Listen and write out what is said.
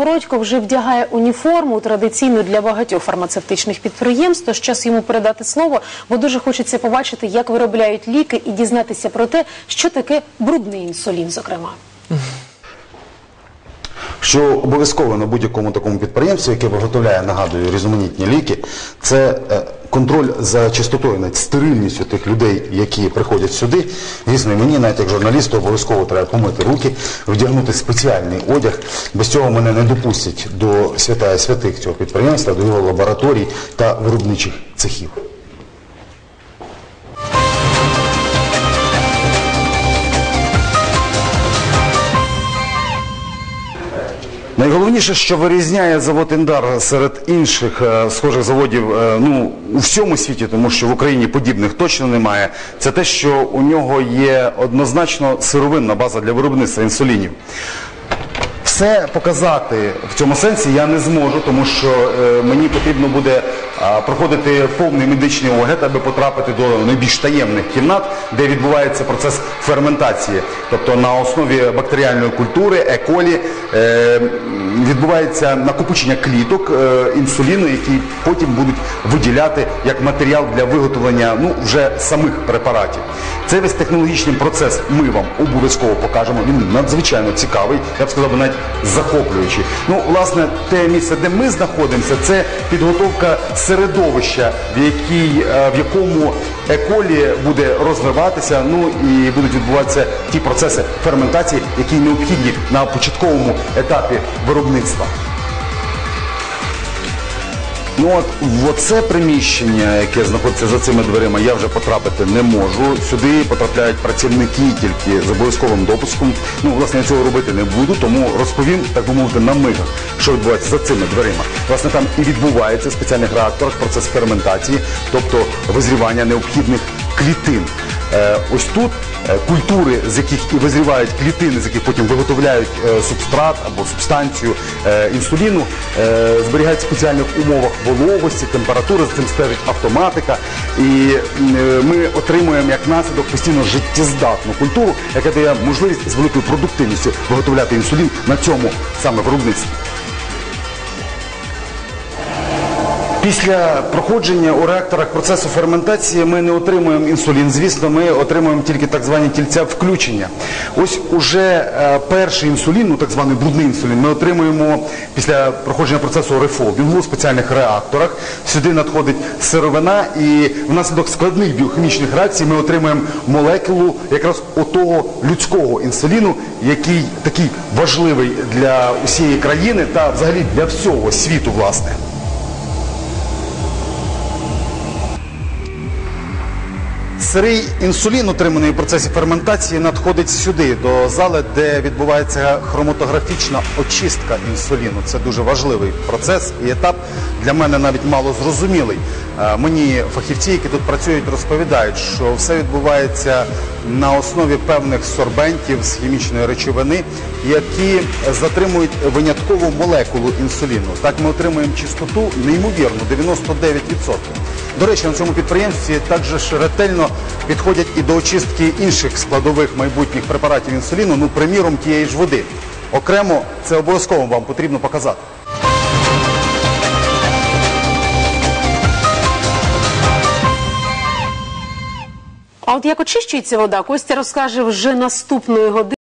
Городько вже вдягає уніформу традиційну для багатьох фармацевтичних підприємств. Тож час йому передати слово, бо дуже хочеться побачити, як виробляють ліки і дізнатися про те, що таке брудний інсулін, зокрема. Що обов'язково на будь-якому такому підприємстві, яке виготовляє, нагадую, різноманітні ліки, це е, контроль за чистотою, навіть стерильністю тих людей, які приходять сюди. Звісно, мені, навіть як журналісту, обов'язково треба помити руки, вдягнути спеціальний одяг. Без цього мене не допустять до святая святих цього підприємства, до його лабораторій та виробничих цехів. Найголовніше, що вирізняє завод Індар серед інших е, схожих заводів е, ну, у всьому світі, тому що в Україні подібних точно немає, це те, що у нього є однозначно сировинна база для виробництва інсулінів. Все показати в цьому сенсі я не зможу, тому що е, мені потрібно буде проходити повний медичний огляд, аби потрапити до найбільш таємних кімнат, де відбувається процес ферментації. Тобто на основі бактеріальної культури, еколі, е, відбувається накопичення кліток е, інсуліну, які потім будуть виділяти як матеріал для виготовлення ну, вже самих препаратів. Цей весь технологічний процес ми вам обов'язково покажемо. Він надзвичайно цікавий, я б сказав, навіть захоплюючий. Ну, власне, те місце, де ми знаходимося, це підготовка середовища, в, якій, е, в якому еколі буде розвиватися, ну і будуть відбуватися ті процеси ферментації, які необхідні на початковому етапі виробництва. Ну от в оце приміщення, яке знаходиться за цими дверима, я вже потрапити не можу. Сюди потрапляють працівники тільки з обов'язковим допуском. Ну, власне, я цього робити не буду, тому розповім, так би мовити, на мигах, що відбувається за цими дверима. Власне, там і відбувається в спеціальних реакторах процес ферментації, тобто визрівання необхідних клітин. Е, ось тут е, культури, з яких і визрівають клітини, з яких потім виготовляють е, субстрат або субстанцію інсуліну, зберігають в спеціальних умовах вологості, температури, з цим стежить автоматика. І ми отримуємо як наслідок постійно життєздатну культуру, яка дає можливість з великою продуктивністю виготовляти інсулін на цьому саме виробництві. Після проходження у реакторах процесу ферментації ми не отримуємо інсулін. Звісно, ми отримуємо тільки так звані тільця включення. Ось уже е, перший інсулін, ну так званий брудний інсулін, ми отримуємо після проходження процесу РФО. Він був у спеціальних реакторах. Сюди надходить сировина, і внаслідок складних біохімічних реакцій ми отримуємо молекулу якраз отого людського інсуліну, який такий важливий для усієї країни та взагалі для всього світу, власне. Сирий інсулін, отриманий у процесі ферментації, надходить сюди, до зали, де відбувається хроматографічна очистка інсуліну. Це дуже важливий процес і етап для мене навіть мало зрозумілий. Е, Мені фахівці, які тут працюють, розповідають, що все відбувається на основі певних сорбентів з хімічної речовини, які затримують виняткову молекулу інсуліну. Так ми отримуємо чистоту неймовірну 99%. До речі, на цьому підприємстві також ретельно підходять і до очистки інших складових майбутніх препаратів інсуліну, ну, приміром, тієї ж води. Окремо це обов'язково вам потрібно показати. А от як очищується вода, Костя розкаже вже наступної години.